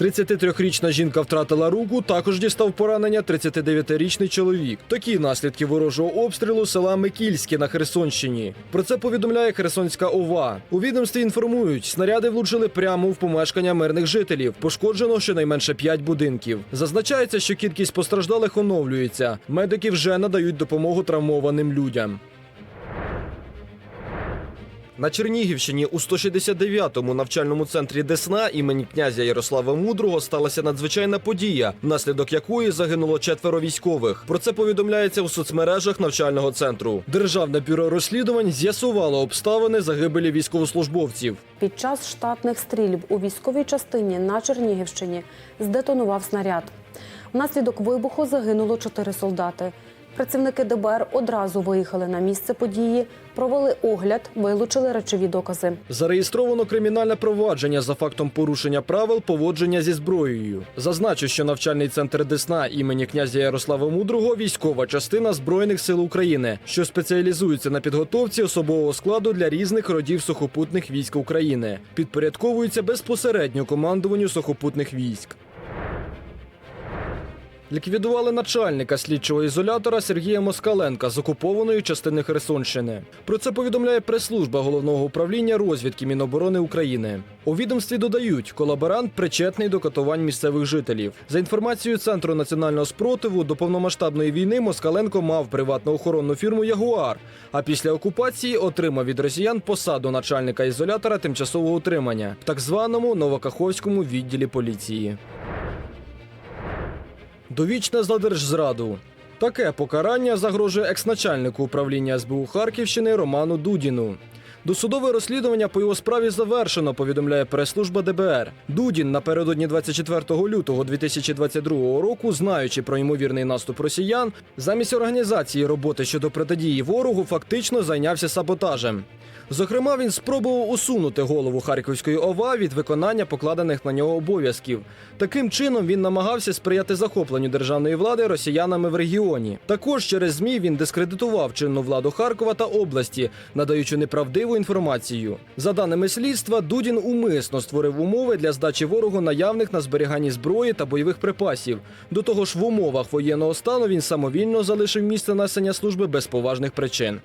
33-річна жінка втратила руку, також дістав поранення 39-річний чоловік. Такі наслідки ворожого обстрілу села Микільське на Херсонщині. Про це повідомляє Херсонська ОВА. У відомстві інформують, снаряди влучили прямо в помешкання мирних жителів. Пошкоджено щонайменше 5 будинків. Зазначається, що кількість постраждалих оновлюється. Медики вже надають допомогу травмованим людям. На Чернігівщині у 169-му навчальному центрі Десна імені князя Ярослава Мудрого сталася надзвичайна подія, внаслідок якої загинуло четверо військових. Про це повідомляється у соцмережах навчального центру. Державне бюро розслідувань з'ясувало обставини загибелі військовослужбовців. Під час штатних стрільб у військовій частині на Чернігівщині здетонував снаряд. Внаслідок вибуху загинуло чотири солдати. Працівники ДБР одразу виїхали на місце події, провели огляд, вилучили речові докази. Зареєстровано кримінальне провадження за фактом порушення правил поводження зі зброєю. Зазначу, що навчальний центр Десна імені князя Ярослава Мудрого військова частина Збройних сил України, що спеціалізується на підготовці особового складу для різних родів сухопутних військ України, підпорядковується безпосередньо командуванню сухопутних військ. Ліквідували начальника слідчого ізолятора Сергія Москаленка з окупованої частини Херсонщини. Про це повідомляє прес-служба головного управління розвідки Міноборони України. У відомстві додають, колаборант причетний до катувань місцевих жителів. За інформацією Центру національного спротиву, до повномасштабної війни Москаленко мав приватну охоронну фірму Ягуар. А після окупації отримав від росіян посаду начальника ізолятора тимчасового утримання в так званому Новокаховському відділі поліції. Довічне за держзраду. Таке покарання загрожує екс-начальнику управління СБУ Харківщини Роману Дудіну. Досудове розслідування по його справі завершено, повідомляє прес-служба ДБР. Дудін напередодні 24 лютого 2022 року, знаючи про ймовірний наступ росіян, замість організації роботи щодо протидії ворогу, фактично зайнявся саботажем. Зокрема, він спробував усунути голову Харківської ОВА від виконання покладених на нього обов'язків. Таким чином він намагався сприяти захопленню державної влади росіянами в регіоні. Також через ЗМІ він дискредитував чинну владу Харкова та області, надаючи неправдиву інформацію. За даними слідства, Дудін умисно створив умови для здачі ворогу наявних на зберіганні зброї та бойових припасів. До того ж, в умовах воєнного стану він самовільно залишив місце насення служби без поважних причин.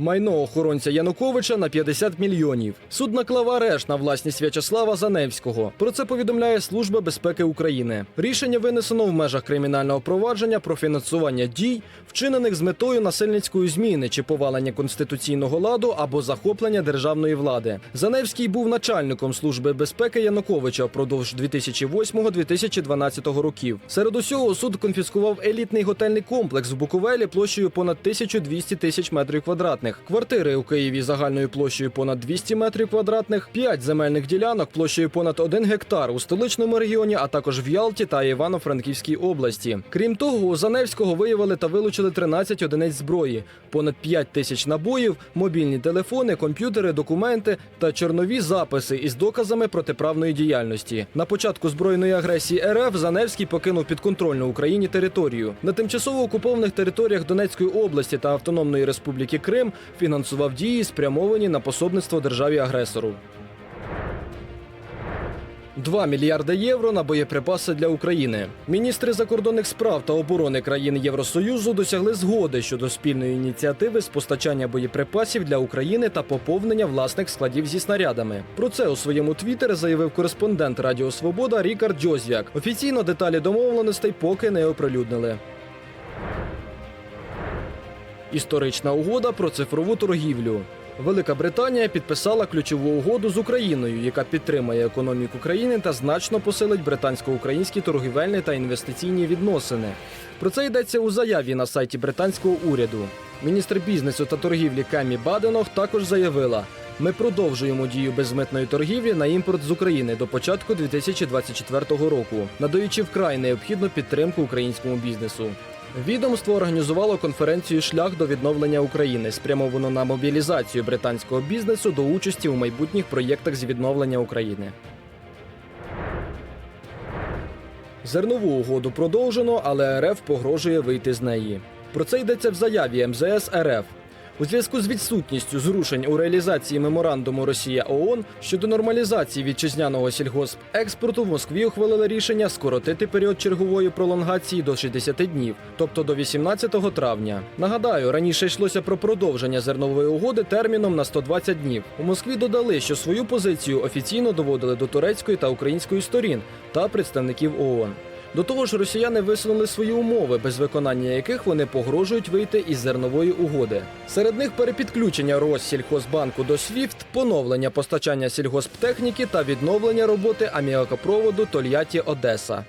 Майно охоронця Януковича на 50 мільйонів. Суд наклав арешт на власність В'ячеслава Заневського. Про це повідомляє Служба безпеки України. Рішення винесено в межах кримінального провадження про фінансування дій, вчинених з метою насильницької зміни чи повалення конституційного ладу або захоплення державної влади. Заневський був начальником служби безпеки Януковича впродовж 2008-2012 років. Серед усього суд конфіскував елітний готельний комплекс в Буковелі площею понад 1200 тисяч метрів квадратних, квартири у Києві загальною площею понад 200 метрів квадратних, 5 земельних ділянок площею понад 1 гектар у столичному регіоні, а також в Ялті та Івано-Франківській області. Крім того, у Заневського виявили та вилучили 13 одиниць зброї, понад 5 тисяч набоїв, мобільні телефони, комп'ютери, документи та чорнові записи із доказами протиправної діяльності. На початку збройної агресії РФ Заневський покинув підконтрольну Україні територію. На тимчасово окупованих територіях Донецької області та Автономної Республіки Крим фінансував дії, спрямовані на пособництво державі агресору. 2 мільярди євро на боєприпаси для України. Міністри закордонних справ та оборони країн Євросоюзу досягли згоди щодо спільної ініціативи з постачання боєприпасів для України та поповнення власних складів зі снарядами. Про це у своєму твіттері заявив кореспондент Радіо Свобода Рікард Джозяк. Офіційно деталі домовленостей поки не оприлюднили. Історична угода про цифрову торгівлю. Велика Британія підписала ключову угоду з Україною, яка підтримає економіку країни та значно посилить британсько-українські торгівельні та інвестиційні відносини. Про це йдеться у заяві на сайті британського уряду. Міністр бізнесу та торгівлі Камі Баденох також заявила: ми продовжуємо дію безмитної торгівлі на імпорт з України до початку 2024 року, надаючи вкрай необхідну підтримку українському бізнесу. Відомство організувало конференцію Шлях до відновлення України, спрямовану на мобілізацію британського бізнесу до участі у майбутніх проєктах з відновлення України. Зернову угоду продовжено, але РФ погрожує вийти з неї. Про це йдеться в заяві МЗС РФ. У зв'язку з відсутністю зрушень у реалізації меморандуму Росія ООН щодо нормалізації вітчизняного сільгоспекспорту в Москві ухвалили рішення скоротити період чергової пролонгації до 60 днів, тобто до 18 травня. Нагадаю, раніше йшлося про продовження зернової угоди терміном на 120 днів. У Москві додали, що свою позицію офіційно доводили до турецької та української сторін та представників ООН. До того ж, росіяни висунули свої умови, без виконання яких вони погрожують вийти із зернової угоди. Серед них перепідключення Россільхозбанку до СВІФТ, поновлення постачання сільгосптехніки та відновлення роботи аміакопроводу Тольятті Одеса.